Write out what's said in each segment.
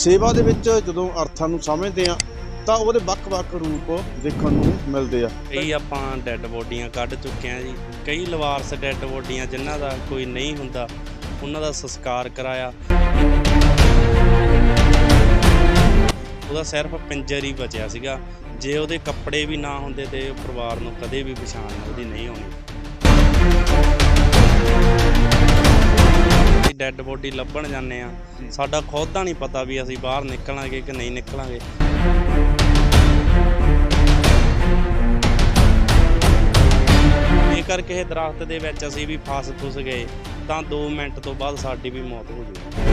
ਸੇਵਾ ਦੇ ਵਿੱਚ ਜਦੋਂ ਅਰਥਾਂ ਨੂੰ ਸਮਝਦੇ ਆ ਤਾਂ ਉਹਦੇ ਵੱਖ-ਵੱਖ ਰੂਪ ਦੇਖਣ ਨੂੰ ਮਿਲਦੇ ਆ। ਕਈ ਆਪਾਂ ਡੈੱਡ ਬੋਡੀਆਂ ਕੱਢ ਚੁੱਕੇ ਆ ਜੀ। ਕਈ ਲਵਾਰਸ ਡੈੱਡ ਬੋਡੀਆਂ ਜਿਨ੍ਹਾਂ ਦਾ ਕੋਈ ਨਹੀਂ ਹੁੰਦਾ, ਉਹਨਾਂ ਦਾ ਸੰਸਕਾਰ ਕਰਾਇਆ। ਉਹਦਾ ਸਿਰਫ ਪਿੰਜਰ ਹੀ ਬਚਿਆ ਸੀਗਾ। ਜੇ ਉਹਦੇ ਕੱਪੜੇ ਵੀ ਨਾ ਹੁੰਦੇ ਤੇ ਪਰਿਵਾਰ ਨੂੰ ਕਦੇ ਵੀ ਪਛਾਣ ਉਹਦੀ ਨਹੀਂ ਹੋਣੀ। ਡੈੱਡ ਬੋਡੀ ਲੱਭਣ ਜਾਂਦੇ ਆ ਸਾਡਾ ਖੁਦ ਦਾ ਨਹੀਂ ਪਤਾ ਵੀ ਅਸੀਂ ਬਾਹਰ ਨਿਕਲਾਂਗੇ ਕਿ ਨਹੀਂ ਨਿਕਲਾਂਗੇ। ਜੇਕਰ ਕਿਸੇ ਦਰਖਤ ਦੇ ਵਿੱਚ ਅਸੀਂ ਵੀ ਫਸ ਫੁਸ ਗਏ ਤਾਂ 2 ਮਿੰਟ ਤੋਂ ਬਾਅਦ ਸਾਡੀ ਵੀ ਮੌਤ ਹੋ ਜੂਗੀ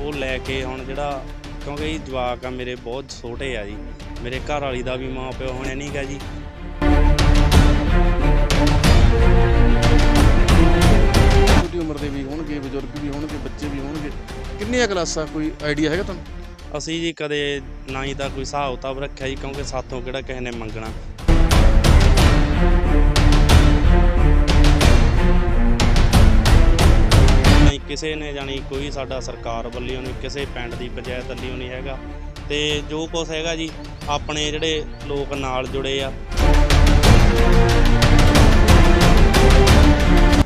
ਉਹ ਲੈ ਕੇ ਹੁਣ ਜਿਹੜਾ ਕਿਉਂਕਿ ਇਹ ਜਵਾਕ ਆ ਮੇਰੇ ਬਹੁਤ ਛੋਟੇ ਆ ਜੀ। ਮੇਰੇ ਘਰ ਵਾਲੀ ਦਾ ਵੀ ਮਾਂ ਪਿਓ ਹੋਣਾ ਨਹੀਂਗਾ ਜੀ। ਛੋਟੀ ਉਮਰ ਦੇ ਵੀ ਹੋਣਗੇ, ਬਜ਼ੁਰਗ ਵੀ ਹੋਣਗੇ, ਬੱਚੇ ਵੀ ਹੋਣਗੇ। ਕਿੰਨੀਆਂ ਕਲਾਸਾਂ ਕੋਈ ਆਈਡੀਆ ਹੈਗਾ ਤੁਹਾਨੂੰ? ਅਸੀਂ ਜੀ ਕਦੇ ਨਾ ਹੀ ਤਾਂ ਕੋਈ ਹਿਸਾਬ ਕਿਤਾਬ ਰੱਖਿਆ ਜੀ, ਕਿਉਂਕਿ ਸਾਥੋਂ ਕਿਹੜਾ ਕਿਸੇ ਨੇ ਮੰਗਣਾ। ਨਹੀਂ ਕਿਸੇ ਨੇ ਜਾਣੀ ਕੋਈ ਸਾਡਾ ਸਰਕਾਰ ਵੱਲੋਂ ਨਹੀਂ, ਕਿਸੇ ਪਿੰਡ ਦੀ ਪੰਚਾਇਤ ਵੱਲੋਂ ਨਹੀਂ ਹੈਗਾ। ਤੇ ਜੋ ਕੁਛ ਹੈਗਾ ਜੀ, ਆਪਣੇ ਜਿਹੜੇ ਲੋਕ ਨਾਲ ਜੁੜੇ ਆ।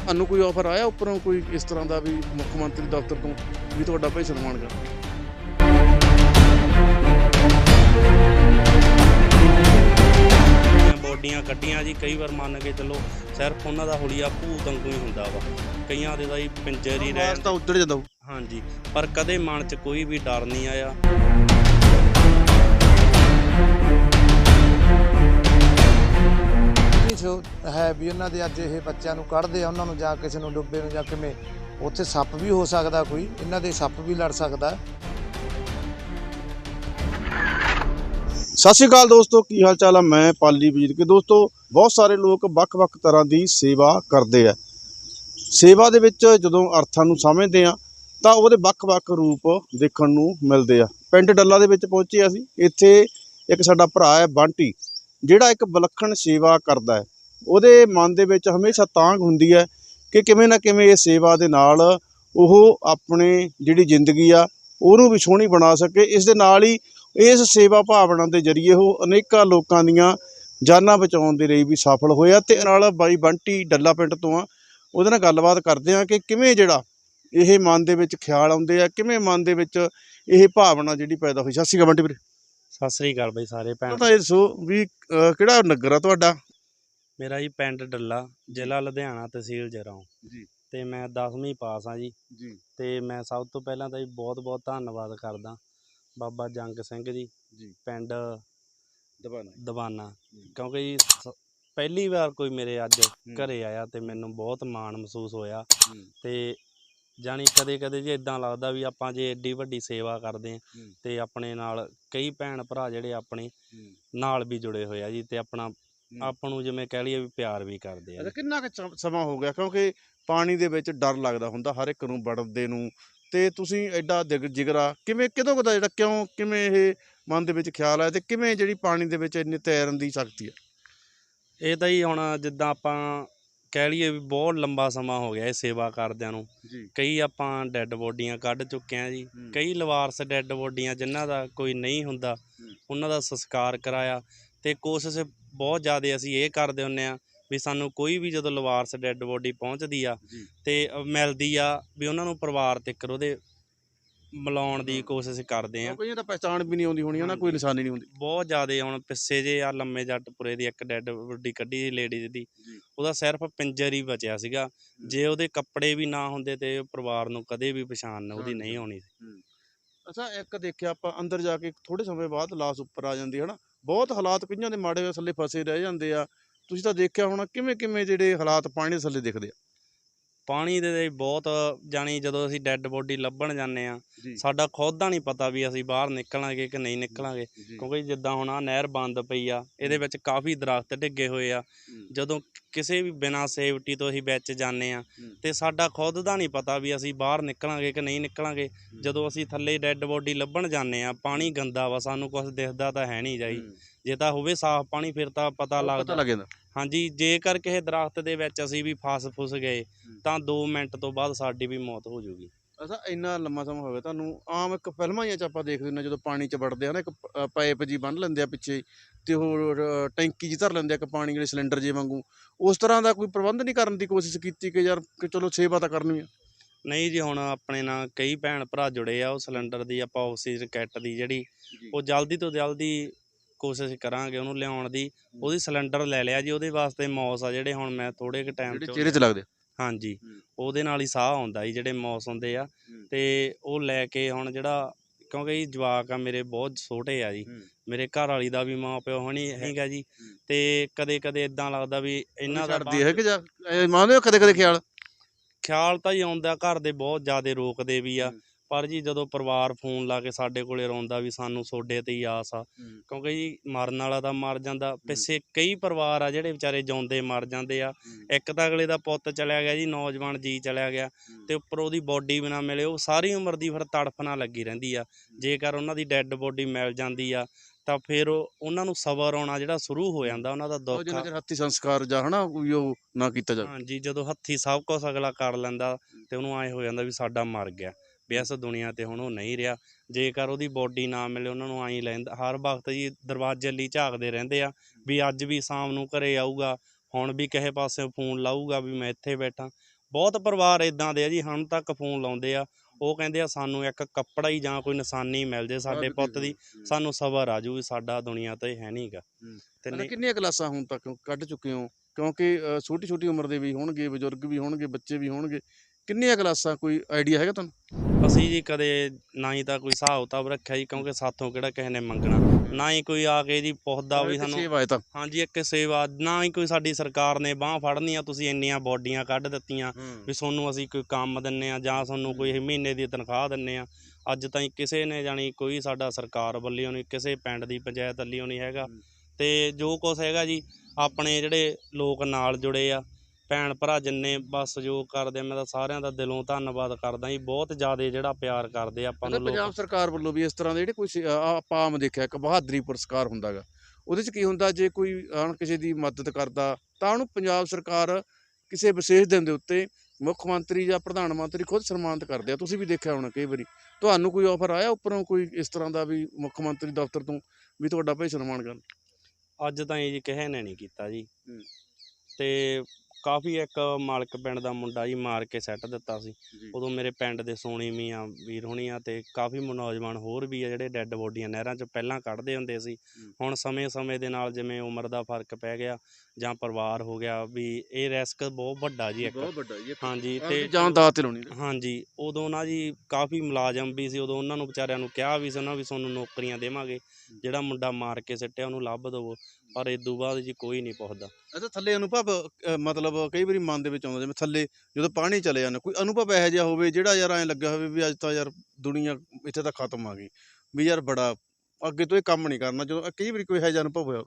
ਤੁਹਾਨੂੰ ਕੋਈ ਆਫਰ ਆਇਆ ਉੱਪਰੋਂ ਕੋਈ ਇਸ ਤਰ੍ਹਾਂ ਦਾ ਵੀ ਮੁੱਖ ਮੰਤਰੀ ਦਫ਼ਤਰ ਤੋਂ ਵੀ ਤੁਹਾਡਾ ਭਾਈ ਸਨਮਾਨ ਕਰ? ਬੋਡੀਆਂ ਕੱਢੀਆਂ ਜੀ ਕਈ ਵਾਰ ਮੰਨ ਕੇ ਚੱਲੋ ਸਿਰਫ ਉਹਨਾਂ ਦਾ ਹੁਲੀਆ ਭੂਤ ਵਾਂਗੂ ਹੀ ਹੁੰਦਾ ਵਾ। ਕਈਆਂ ਦੇ ਦਾ ਹੀ ਪਿੰਜਰ ਹੀ ਰਹਿ ਆਵਾਜ਼ ਤਾਂ ਉੱਤਰ ਜਾਂਦਾ। ਹਾਂਜੀ ਪਰ ਕਦੇ ਮਨ 'ਚ ਕੋਈ ਵੀ ਡਰ ਨਹੀਂ ਆਇਆ। ਨਹੀਂ ਹੈ ਵੀ ਉਹਨਾਂ ਦੇ ਅੱਜ ਇਹ ਬੱਚਿਆਂ ਨੂੰ ਕੱਢਦੇ ਆ, ਉਹਨਾਂ ਨੂੰ ਜਾਂ ਕਿਸੇ ਨੂੰ ਡੁੱਬੇ ਨੂੰ ਜਾਂ ਕਿਵੇਂ, ਉੱਥੇ ਸੱਪ ਵੀ ਹੋ ਸਕਦਾ ਕੋਈ, ਇਹਨਾਂ ਦੇ ਸੱਪ ਵੀ ਲੜ ਸਕਦਾ। ਸਤਿ ਸ਼੍ਰੀ ਅਕਾਲ ਦੋਸਤੋ, ਕੀ ਹਾਲ ਚਾਲ ਆ? ਮੈਂ ਪਾਲੀ ਵੀਰ ਕੇ। ਦੋਸਤੋ, ਬਹੁਤ ਸਾਰੇ ਲੋਕ ਵੱਖ-ਵੱਖ ਤਰ੍ਹਾਂ ਦੀ ਸੇਵਾ ਕਰਦੇ ਆ। ਸੇਵਾ ਦੇ ਵਿੱਚ ਜਦੋਂ ਅਰਥਾਂ ਨੂੰ ਸਮਝਦੇ ਆ, ਤਾਂ ਉਹਦੇ ਵੱਖ-ਵੱਖ ਰੂਪ ਦੇਖਣ ਨੂੰ ਮਿਲਦੇ ਆ। ਪਿੰਡ ਡੱਲਾ ਦੇ ਵਿੱਚ ਪਹੁੰਚੇ ਅਸੀਂ। ਇੱਥੇ ਇੱਕ ਸਾਡਾ ਭਰਾ ਹੈ ਬੰਟੀ। ਜਿਹੜਾ ਇੱਕ ਵਿਲੱਖਣ ਸੇਵਾ ਕਰਦਾ ਹੈ, ਉਹਦੇ ਮਨ ਦੇ ਵਿੱਚ ਹਮੇਸ਼ਾ ਤਾਂਗ ਹੁੰਦੀ ਹੈ ਕਿ ਕਿਵੇਂ ਨਾ ਕਿਵੇਂ ਇਹ ਸੇਵਾ ਦੇ ਨਾਲ ਉਹ ਆਪਣੇ ਜਿਹੜੀ ਜ਼ਿੰਦਗੀ ਆ, ਉਹਨੂੰ ਵੀ ਸੋਹਣੀ ਬਣਾ ਸਕੇ। ਇਸ ਦੇ ਨਾਲ ਹੀ ਇਸ ਸੇਵਾ ਭਾਵਨਾ ਦੇ ਜਰੀਏ ਉਹ ਅਨੇਕਾਂ ਲੋਕਾਂ ਦੀਆਂ ਜਾਨਾਂ ਬਚਾਉਣ ਦੇ ਲਈ ਵੀ ਸਫਲ ਹੋਇਆ। ਤੇ ਨਾਲ ਬਾਈ ਬੰਟੀ ਡੱਲਾ ਪਿੰਡ ਤੋਂ ਆ, ਉਹਦੇ ਨਾਲ ਗੱਲਬਾਤ ਕਰਦੇ ਆ ਕਿ ਕਿਵੇਂ ਜਿਹੜਾ ਇਹ ਮਨ ਦੇ ਵਿੱਚ ਖਿਆਲ ਆਉਂਦੇ ਆ, ਕਿਵੇਂ ਮਨ ਦੇ ਵਿੱਚ ਇਹ ਭਾਵਨਾ ਜਿਹੜੀ ਪੈਦਾ ਹੋਈ। ਸਤਿ ਸ਼੍ਰੀ ਅਕਾਲ ਬੰਟੀ ਵੀਰੇ। ਸਤਿ ਸ੍ਰੀ ਅਕਾਲ ਬਈ ਸਾਰੇ ਭੈਣ ਤਾਂ ਇਹ ਦੱਸੋ ਵੀ ਅਹ, ਕਿਹੜਾ ਨਗਰ ਆ ਤੁਹਾਡਾ? ਮੇਰਾ ਜੀ ਪਿੰਡ ਡੱਲਾ ਜ਼ਿਲ੍ਹਾ ਲੁਧਿਆਣਾ ਤਹਿਸੀਲ ਜਰਾਉਂ ਜੀ। ਤੇ ਮੈਂ 10ਵੀਂ ਪਾਸ ਆ ਜੀ। ਜੀ। ਤੇ ਮੈਂ ਸਭ ਤੋਂ ਪਹਿਲਾਂ ਤਾਂ ਜੀ ਬਹੁਤ ਬਹੁਤ ਧੰਨਵਾਦ ਕਰਦਾ ਬਾਬਾ ਜੰਗ ਸਿੰਘ ਜੀ ਜੀ। ਪਿੰਡ ਦਬਾਨਾ ਦਵਾਨਾ। ਕਿਉਂਕਿ ਜੀ ਸ- ਪਹਿਲੀ ਵਾਰ ਕੋਈ ਮੇਰੇ ਅੱਜ ਘਰੇ ਆਇਆ ਤੇ ਮੈਨੂੰ ਬਹੁਤ ਮਾਣ ਮਹਿਸੂਸ ਹੋਇਆ। ਤੇ ਜਾਣੀ ਕਦੇ ਕਦੇ ਜੇ ਇਦਾਂ ਲੱਗਦਾ ਵੀ ਆਪਾਂ ਜੇ ਏਡੀ ਵੱਡੀ ਸੇਵਾ ਕਰਦੇ ਆ। ਤੇ ਆਪਣੇ ਨਾਲ ਕਈ ਭੈਣ ਭਰਾ ਜਿਹੜੇ ਆਪਣੇ ਨਾਲ ਵੀ ਜੁੜੇ ਹੋਏ ਆ ਜੀ ਤੇ ਆਪਣਾ ਆਪਾਂ ਨੂੰ ਜਿਵੇਂ ਕਹਿ ਲਈਏ ਵੀ ਪਿਆਰ ਵੀ ਕਰਦੇ ਆ। ਕਿੰਨਾ ਕੁ ਸਮ- ਹੋ ਗਿਆ ਕਿਉਂਕਿ ਪਾਣੀ ਦੇ ਵਿੱਚ ਡਰ ਲੱਗਦਾ ਹੁੰਦਾ ਹਰ ਇੱਕ ਨੂੰ ਵੜਦੇ ਨੂੰ ਤੇ ਤੁਸੀਂ ਐਡਾ ਜਿਗਰਾ ਕਿਵੇਂ ਕਿਦੋਂ ਕਦਾ ਜਿਹੜਾ ਕਿਉਂ ਕਿਵੇਂ ਇਹ ਮਨ ਦੇ ਵਿੱਚ ਖਿਆਲ ਆਇਆ ਤੇ ਕਿਵੇਂ ਜਿਹੜੀ ਪਾਣੀ ਦੇ ਵਿੱਚ ਇੰਨੀ ਤੈਰਨ ਦੀ ਸ਼ਕਤੀ ਹੈ ਇਹ ਤਾਂ ਹੀ ਹੁਣ ਜਿੱਦਾਂ ਆਪਾਂ ਕਹਿ ਲਈਏ ਵੀ ਬਹੁਤ ਲੰਬਾ ਸਮਾਂ ਹੋ ਗਿਆ ਇਹ ਸੇਵਾ ਕਰਦਿਆਂ ਨੂੰ ਜੀ ਕਈ ਆਪਾਂ ਡੈੱਡ ਬੋਡੀਆਂ ਕੱਢ ਚੁੱਕੇ ਆ ਜੀ ਹੂੰ। ਕਈ ਲਵਾਰਸ ਡੈੱਡ ਬੋਡੀਆਂ ਜਿਨ੍ਹਾਂ ਦਾ ਕੋਈ ਨਹੀਂ ਹੁੰਦਾ ਉਹਨਾਂ ਦਾ ਸੰਸਕਾਰ ਕਰਾਇਆ ਤੇ ਕੋਸ਼ਿਸ਼ ਬਹੁਤ ਜ਼ਿਆਦਾ ਅਸੀਂ ਇਹ ਕਰਦੇ ਹੁੰਨੇ ਆ ਵੀ ਸਾਨੂੰ ਕੋਈ ਵੀ ਜਦੋਂ ਲਵਾਰਸ ਡੈੱਡ ਬੋਡੀ ਪਹੁੰਚਦੀ ਆ ਜੀ। ਤੇ ਮਿਲਦੀ ਆ ਵੀ ਉਹਨਾਂ ਨੂੰ ਪਰਿਵਾਰ ਤੱਕ ਉਹਦੇ ਮਿਲਾਉਣ ਦੀ ਕੋਸ਼ਿਸ਼ ਕਰਦੇ ਆ। ਕਈਆਂ ਤਾਂ ਪਹਿਚਾਣ ਵੀ ਨਹੀਂ ਆਉਂਦੀ ਹੋਣੀ ਉਹਨਾਂ ਕੋਈ ਨਿਸ਼ਾਨੀ ਨਹੀਂ ਹੁੰਦੀ। ਬਹੁਤ ਜ਼ਿਆਦਾ ਹੁਣ ਪਿੱਛੇ ਜੇ ਆ ਲੰਮੇ ਜੱਟਪੁਰੇ ਦੀ ਇੱਕ ਡੈੱਡ ਬੋਡੀ ਕੱਢੀ ਲੇਡੀਜ਼ ਦੀ। ਉਹਦਾ ਸਿਰਫ ਪਿੰਜਰ ਹੀ ਬਚਿਆ ਸੀਗਾ। ਜੇ ਉਹਦੇ ਕੱਪੜੇ ਵੀ ਨਾ ਹੁੰਦੇ ਤੇ ਪਰਿਵਾਰ ਨੂੰ ਕਦੇ ਵੀ ਪਛਾਣ ਉਹਦੀ ਨਹੀਂ ਹੋਣੀ ਸੀ। ਅੱਛਾ ਇੱਕ ਦੇਖਿਆ ਆਪਾਂ ਅੰਦਰ ਜਾ ਕੇ ਥੋੜੇ ਸਮੇਂ ਬਾਅਦ ਲਾਸ਼ ਉੱਪਰ ਆ ਜਾਂਦੀ ਹੈ ਨਾ ਬਹੁਤ ਹਾਲਾਤ ਕਈਆਂ ਦੇ ਮਾੜੇ ਥੱਲੇ ਫਸੇ ਰਹਿ ਜਾਂਦੇ ਆ। ਤੁਸੀਂ ਤਾਂ ਦੇਖਿਆ ਹੋਣਾ ਕਿਵੇਂ ਕਿਵੇਂ ਜਿਹੜੇ ਹਾਲਾਤ ਪਾਣੀ ਦੇ ਥੱਲੇ ਦਿਖਦੇ ਆ। ਪਾਣੀ ਦੇ ਬਹੁਤ ਜਾਣੀ ਜਦੋਂ ਅਸੀਂ ਡੈੱਡ ਬੋਡੀ ਲੱਭਣ ਜਾਂਦੇ ਆ ਜੀ। ਸਾਡਾ ਖੁਦ ਦਾ ਨਹੀਂ ਪਤਾ ਵੀ ਅਸੀਂ ਬਾਹਰ ਨਿਕਲਾਂਗੇ ਕਿ ਨਹੀਂ ਨਿਕਲਾਂਗੇ। ਕਿਉਂਕਿ ਜਿੱਦਾਂ ਹੁਣ ਆ ਨਹਿਰ ਬੰਦ ਪਈ ਆ ਇਹਦੇ ਵਿੱਚ ਕਾਫੀ ਦਰਖਤ ਡਿੱਗੇ ਹੋਏ ਆ। ਜਦੋਂ ਕਿਸੇ ਵੀ ਬਿਨਾਂ ਸੇਫਟੀ ਤੋਂ ਅਸੀਂ ਵਿੱਚ ਜਾਂਦੇ ਆ ਹੂੰ। ਤੇ ਸਾਡਾ ਖੁਦ ਦਾ ਨਹੀਂ ਪਤਾ ਵੀ ਅਸੀਂ ਬਾਹਰ ਨਿਕਲਾਂਗੇ ਕਿ ਨਹੀਂ ਨਿਕਲਾਂਗੇ। ਜਦੋਂ ਅਸੀਂ ਥੱਲੇ ਡੈੱਡ ਬੋਡੀ ਲੱਭਣ ਜਾਂਦੇ ਆ ਪਾਣੀ ਗੰਦਾ ਵਾ ਸਾਨੂੰ ਕੁਝ ਦਿਖਦਾ ਤਾਂ ਹੈ ਨਹੀਂ ਜਾਈ। ਜੇ ਤਾਂ ਹੋਵੇ ਸਾਫ਼ ਪਾਣੀ ਫਿਰ ਤਾਂ ਪਤਾ ਪਤਾ ਲੱਗਦਾ। ਹਾਂਜੀ ਜੇਕਰ ਕਿਸੇ ਦਰਖਤ ਦੇ ਵਿੱਚ ਅਸੀਂ ਵੀ ਫਸ ਫੁਸ ਗਏ ਤਾਂ 2 ਮਿੰਟ ਤੋਂ ਬਾਅਦ ਸਾਡੀ ਵੀ ਮੌਤ ਹੋ ਜਾਊਗੀ ਅੱਛਾ ਇੰਨਾ ਲੰਮਾ ਸਮਾਂ ਹੋ ਗਿਆ ਤੁਹਾਨੂੰ ਆਮ ਇੱਕ ਫਿਲਮਾਂ ਹੀ ਚ ਆਪਾਂ ਦੇਖਦੇ ਹੁੰਦੇ ਹਾਂ ਜਦੋਂ ਪਾਣੀ ਚ ਵੜਦੇ ਆ ਨਾ ਇੱਕ ਪ- ਅ, ਪਾਈਪ ਜੀ ਬੰਨ ਲੈਂਦੇ ਆ ਪਿੱਛੇ ਤੇ ਅ, ਟੈਂਕੀ ਜੀ ਧਰ ਲੈਂਦੇ ਆ ਇੱਕ ਪਾਣੀ ਵਾਲੇ ਸਿਲੰਡਰ ਜੇ ਵਾਂਗੂ। ਉਸ ਤਰ੍ਹਾਂ ਦਾ ਕੋਈ ਪ੍ਰਬੰਧ ਨਹੀਂ ਕਰਨ ਦੀ ਕੋਸ਼ਿਸ਼ ਕੀਤੀ ਕਿ ਯਾਰ ਕਿ ਚਲੋ ਸੇਵਾ ਤਾਂ ਕਰਨੀ ਆ? ਨਹੀਂ ਜੀ ਹੁਣ ਆਪਣੇ ਨਾਲ ਕਈ ਭੈਣ ਭਰਾ ਜੁੜੇ ਆ ਉਹ ਸਿਲੰਡਰ ਦੀ ਆਪਾਂ ਆਕਸੀਜਨ ਕਿੱਟ ਦੀ ਜਿਹੜੀ ਉਹ ਜਲਦੀ ਤੋਂ ਜਲਦੀ ਕੋਸ਼ਿਸ਼ ਕਰਾਂਗੇ ਉਹਨੂੰ ਲਿਆਉਣ ਦੀ ਉਹਦੀ ਸਿਲੰਡਰ ਲੈ ਲਿਆ ਜੀ ਉਹਦੇ ਵਾਸਤੇ ਮੌਸ ਆ ਜਿਹੜੇ ਹੁਣ ਮੈਂ ਥੋੜੇ ਕੁ ਟਾਈਮ ਜਿਹੜੇ ਚਿਹਰੇ 'ਚ ਲੱਗਦੇ। ਹਾਂਜੀ। ਉਹਦੇ ਨਾਲ ਹੀ ਸਾਹ ਆਉਂਦਾ ਜੀ ਜਿਹੜੇ ਮੌਸ ਹੁੰਦੇ ਆ। ਤੇ ਉਹ ਲੈ ਕੇ ਹੁਣ ਜਿਹੜਾ ਕਿਉਂਕਿ ਜੀ ਜਵਾਕ ਆ ਮੇਰੇ ਬਹੁਤ ਛੋਟੇ ਆ ਜੀ। ਮੇਰੇ ਘਰ ਵਾਲੀ ਦਾ ਵੀ ਮਾਂ ਪਿਓ ਹਣੀ ਹੈਗਾ ਜੀ। ਤੇ ਕਦੇ ਕਦੇ ਇਦਾਂ ਲੱਗਦਾ ਵੀ ਇਹਨਾਂ ਦਾ ਛੱਡਦੀ ਹੈ ਕਿ ਜਾਂ ਇਹ ਮੰਨਦੇ ਹੋ ਕਦੇ ਕਦੇ ਖਿਆਲ ਖਿਆਲ ਤਾਂ ਹੀ ਆਉਂਦਾ ਘਰ ਦੇ ਬਹੁਤ ਜ਼ਿਆਦਾ ਰੋਕਦੇ ਵੀ ਆ। ਪਰ ਜੀ ਜਦੋਂ ਪਰਿਵਾਰ ਫੋਨ ਲਾ ਕੇ ਸਾਡੇ ਕੋਲੇ ਰੋਂਦਾ ਵੀ ਸਾਨੂੰ ਸੋਡੇ ਤੇ ਹੀ ਆਸ ਆ ਕਿਉਂਕਿ ਜੀ ਮਰਨ ਵਾਲਾ ਤਾਂ ਮਰ ਜਾਂਦਾ ਪਿੱਛੇ ਕਈ ਪਰਿਵਾਰ ਆ ਜਿਹੜੇ ਵਿਚਾਰੇ ਜਿਉਂਦੇ ਮਰ ਜਾਂਦੇ ਆ। ਇੱਕ ਤਾਂ ਅਗਲੇ ਦਾ ਪੁੱਤ ਚਲਿਆ ਗਿਆ ਜੀ ਨੌਜਵਾਨ ਜੀ ਚਲਿਆ ਗਿਆ ਤੇ ਉੱਪਰ ਉਹਦੀ ਬੋਡੀ ਵੀ ਨਾ ਮਿਲੇ ਉਹ ਸਾਰੀ ਉਮਰ ਦੀ ਫਿਰ ਤੜਫ ਨਾਲ ਲੱਗੀ ਰਹਿੰਦੀ ਆ। ਜੇਕਰ ਉਹਨਾਂ ਦੀ ਡੈੱਡ ਬੋਡੀ ਮਿਲ ਜਾਂਦੀ ਆ ਤਾਂ ਫਿਰ ਉਹ- ਉਹਨਾਂ ਨੂੰ ਸਬਰ ਆਉਣਾ ਜਿਹੜਾ ਸ਼ੁਰੂ ਹੋ ਜਾਂਦਾ ਉਹਨਾਂ ਦਾ ਉਹ ਦੁੱਖ ਜਿੰਨਾ ਆ। ਚਿਰ ਹੱਥੀ ਸੰਸਕਾਰ ਜਾਂ ਹਨਾ ਕੋਈ ਉਹ ਨਾ ਕੀਤਾ ਜਾਵੇ। ਹਾਂਜੀ ਜਦੋਂ ਹੱਥੀ ਸਭ ਕੁਝ ਅਗਲਾ ਕਰ ਲੈਂਦਾ ਤੇ ਉਹਨੂੰ ਐ ਹੋ ਜਾਂਦਾ ਵੀ ਸਾਡਾ ਮਰ ਗਿਆ। ਵੀ ਇਸ ਦੁਨੀਆ ਤੇ ਹੁਣ ਉਹ ਨਹੀਂ ਰਿਹਾ। ਜੇਕਰ ਉਹਦੀ ਬੋਡੀ ਨਾ ਮਿਲੇ ਉਹਨਾਂ ਨੂੰ ਐਂ ਲੈਂਦਾ। ਹਰ ਵਕਤ ਜੀ ਦਰਵਾਜ਼ੇ ਲਈ ਝਾਕਦੇ ਰਹਿੰਦੇ ਆ ਵੀ ਅੱਜ ਵੀ ਸ਼ਾਮ ਨੂੰ ਘਰੇ ਆਊਗਾ ਹੁਣ ਵੀ ਕਿਸੇ ਪਾਸੇ ਫੋਨ ਲਾਊਗਾ ਵੀ ਮੈਂ ਇੱਥੇ ਬੈਠਾ। ਬਹੁਤ ਪਰਿਵਾਰ ਇਦਾਂ ਦੇ ਆ ਜੀ ਹੁਣ ਤੱਕ ਫੋਨ ਲਾਉਂਦੇ ਆ। ਉਹ ਕਹਿੰਦੇ ਆ ਸਾਨੂੰ ਇੱਕ ਕੱਪੜਾ ਹੀ ਜਾਂ ਕੋਈ ਨਿਸ਼ਾਨੀ ਮਿਲ ਜੇ ਸਾਡੇ ਪੁੱਤ ਦੀ ਸਾਨੂੰ ਸਬਰ ਆ ਜੂ ਵੀ ਸਾਡਾ ਦੁਨੀਆ ਤੇ ਹੈ ਨਹੀਂਗਾ ਹੂੰ। ਤੇ ਨਹੀਂ ਕਿੰਨੀਆਂ ਕਲਾਸਾਂ ਹੁਣ ਤੱਕ ਕੱਢ ਚੁੱਕੇ ਹੋ? ਕਿਉਂਕਿ ਛੋਟੀ ਛੋਟੀ ਉਮਰ ਦੇ ਵੀ ਹੋਣਗੇ ਬਜ਼ੁਰਗ ਵੀ ਹੋਣਗੇ ਬੱਚੇ ਵੀ ਹੋਣਗੇ। ਕਿੰਨੀਆਂ ਕਲਾਸਾਂ ਕੋਈ ਆਈਡੀਆ ਹੈਗਾ ਤੁਹਾਨੂੰ? ਅਸੀਂ ਜੀ ਕਦੇ ਨਾ ਹੀ ਤਾਂ ਕੋਈ ਹਿਸਾਬ ਕਿਤਾਬ ਰੱਖਿਆ ਜੀ ਕਿਉਂਕਿ ਸਾਥੋਂ ਕਿਹੜਾ ਕਿਸੇ ਨੇ ਮੰਗਣਾ। ਨਾ ਹੀ ਕੋਈ ਆ ਕੇ ਜੀ ਪੁੱਛਦਾ ਵੀ ਸਾਨੂੰ ਸੇਵਾ ਹੈ ਤਾਂ। ਹਾਂਜੀ ਇੱਕ ਸੇਵਾ ਨਾ ਹੀ ਕੋਈ ਸਾਡੀ ਸਰਕਾਰ ਨੇ ਬਾਹ ਫੜਨੀ ਆ ਤੁਸੀਂ ਇੰਨੀਆਂ ਬੋਡੀਆਂ ਕੱਢ ਦਿੱਤੀਆਂ ਵੀ ਤੁਹਾਨੂੰ ਅਸੀਂ ਕੋਈ ਕੰਮ ਦਿੰਨੇ ਆ ਜਾਂ ਤੁਹਾਨੂੰ ਕੋਈ ਮਹੀਨੇ ਦੀ ਤਨਖਾਹ ਦਿੰਨੇ ਆ। ਅੱਜ ਤਾਈਂ ਕਿਸੇ ਨੇ ਜਾਣੀ ਕੋਈ ਸਾਡਾ ਸਰਕਾਰ ਵੱਲੋਂ ਨਹੀਂ ਕਿਸੇ ਪਿੰਡ ਦੀ ਪੰਚਾਇਤ ਵੱਲੋਂ ਨਹੀਂ ਹੈਗਾ। ਤੇ ਜੋ ਕੁਛ ਹੈਗਾ ਜੀ ਆਪਣੇ ਜਿਹੜੇ ਲੋਕ ਨਾਲ ਜੁੜੇ ਆ ਭੈਣ ਭਰਾ ਜਿੰਨੇ ਬਸ ਜੋ ਕਰਦੇ ਆ, ਮੈਂ ਤਾਂ ਸਾਰਿਆਂ ਦਾ ਦਿਲੋਂ ਧੰਨਵਾਦ ਕਰਦਾ ਜੀ। ਬਹੁਤ ਜ਼ਿਆਦਾ ਜਿਹੜਾ ਪਿਆਰ ਕਰਦੇ ਆ ਆਪਾਂ ਮਤਲਬ ਨੂੰ ਪੰਜਾਬ ਲੋਕ। ਸਰਕਾਰ ਵੱਲੋਂ ਵੀ ਇਸ ਤਰ੍ਹਾਂ ਦੇ ਜਿਹੜੇ ਕੋਈ ਸੇ- ਆ- ਆਪਾਂ ਆਮ ਦੇਖਿਆ ਇੱਕ ਬਹਾਦਰੀ ਪੁਰਸਕਾਰ ਹੁੰਦਾਗਾ ਉਹਦੇ 'ਚ ਕੀ ਹੁੰਦਾ ਜੇ ਕੋਈ ਆਣ ਕਿਸੇ ਦੀ ਮਦਦ ਕਰਦਾ ਤਾਂ ਉਹਨੂੰ ਪੰਜਾਬ ਸਰਕਾਰ ਕਿਸੇ ਵਿਸ਼ੇਸ਼ ਦਿਨ ਦੇ ਉੱਤੇ ਮੁੱਖ ਮੰਤਰੀ ਜਾਂ ਪ੍ਰਧਾਨ ਮੰਤਰੀ ਖੁਦ ਸਨਮਾਨਿਤ ਕਰਦੇ ਆ। ਤੁਸੀਂ ਵੀ ਦੇਖਿਆ ਹੋਣਾ ਕਈ ਵਾਰੀ। ਤੁਹਾਨੂੰ ਕੋਈ ਆਫਰ ਆਇਆ ਉੱਪਰੋਂ ਕੋਈ ਇਸ ਤਰ੍ਹਾਂ ਦਾ ਵੀ ਮੁੱਖ ਮੰਤਰੀ ਦਫ਼ਤਰ ਤੋਂ ਵੀ ਤੁਹਾਡਾ ਭਾਈ ਸਨਮਾਨ ਕਰਨ? ਅੱਜ ਤਾਈਂ ਜੀ ਕਿਸੇ ਨੇ ਨਹੀਂ ਕੀਤਾ ਜੀ। ਹੂੰ। ਤੇ ਕਾਫੀ ਇੱਕ ਮਾਲਕ ਪਿੰਡ ਦਾ ਮੁੰਡਾ ਜੀ ਮਾਰ ਕੇ ਸੱਟ ਦਿੱਤਾ ਸੀ। ਜੀ। ਉਦੋਂ ਮੇਰੇ ਪਿੰਡ ਦੇ ਸੋਣੀ ਮੀਆਂ ਵੀਰ ਹੋਣੀ ਆ ਤੇ ਕਾਫੀ ਨੌਜਵਾਨ ਹੋਰ ਵੀ ਆ ਜਿਹੜੇ ਡੈੱਡ ਬੋਡੀਆਂ ਨਹਿਰਾਂ 'ਚ ਪਹਿਲਾਂ ਕੱਢਦੇ ਹੁੰਦੇ ਸੀ। ਹੁਣ ਸਮੇਂ-ਸਮੇਂ ਦੇ ਨਾਲ ਜਿਵੇਂ ਉਮਰ ਦਾ ਫ਼ਰਕ ਪੈ ਗਿਆ ਜਾਂ ਪਰਿਵਾਰ ਹੋ ਗਿਆ ਵੀ ਇਹ ਰਿਸਕ ਬਹੁਤ ਵੱਡਾ ਜੀ ਇੱਕ। ਵੱਡਾ ਜੀ ਹਾਂਜੀ ਤੇ ਤੇ ਜਾਨ ਦਾਅ ਤੇ ਲਾਉਣੀ। ਹਾਂਜੀ ਉਦੋਂ ਨਾ ਜੀ ਕਾਫੀ ਮੁਲਾਜ਼ਮ ਵੀ ਸੀ ਉਦੋਂ ਉਹਨਾਂ ਨੂੰ ਵਿਚਾਰਿਆਂ ਨੂੰ ਕਿਹਾ ਵੀ ਸੀ ਉਹਨਾਂ ਵੀ ਤੁਹਾਨੂੰ ਨੌਕਰੀਆਂ ਦੇਵਾਂਗੇ। ਜਿਹੜਾ ਮੁੰਡਾ ਮਾਰ ਕੇ ਸਿੱਟਿਆ ਉਹਨੂੰ ਲੱਭ ਦਵੋ। ਪਰ ਇਦੋਂ ਬਾਅਦ ਜੀ ਕੋਈ ਨਹੀਂ ਪਹੁੰਚਦਾ ਅੱਛਾ ਥੱਲੇ ਅਨੁਭਵ ਅ, ਮਤਲਬ ਕਈ ਵਾਰੀ ਮਨ ਦੇ ਵਿੱਚ ਆਉਂਦਾ ਜਿਵੇਂ ਥੱਲੇ ਜਦੋਂ ਪਾਣੀ ਚਲੇ ਜਾਂਦਾ ਕੋਈ ਅਨੁਭਵ ਇਹੋ ਜਿਹਾ ਹੋਵੇ ਜਿਹੜਾ ਯਾਰ ਐਂ ਲੱਗਿਆ ਹੋਵੇ ਵੀ ਅੱਜ ਤਾਂ ਯਾਰ ਦੁਨੀਆ ਇੱਥੇ ਤਾਂ ਖਤਮ ਆ ਗਈ ਵੀ ਯਾਰ ਬੜਾ ਅੱਗੇ ਤੋਂ ਇਹ ਕੰਮ ਨਹੀਂ ਕਰਨਾ ਜਦੋਂ ਕਈ ਵਾਰੀ ਕੋਈ ਇਹੋ ਜਿਹਾ ਅਨੁਭਵ ਹੋਇਆ।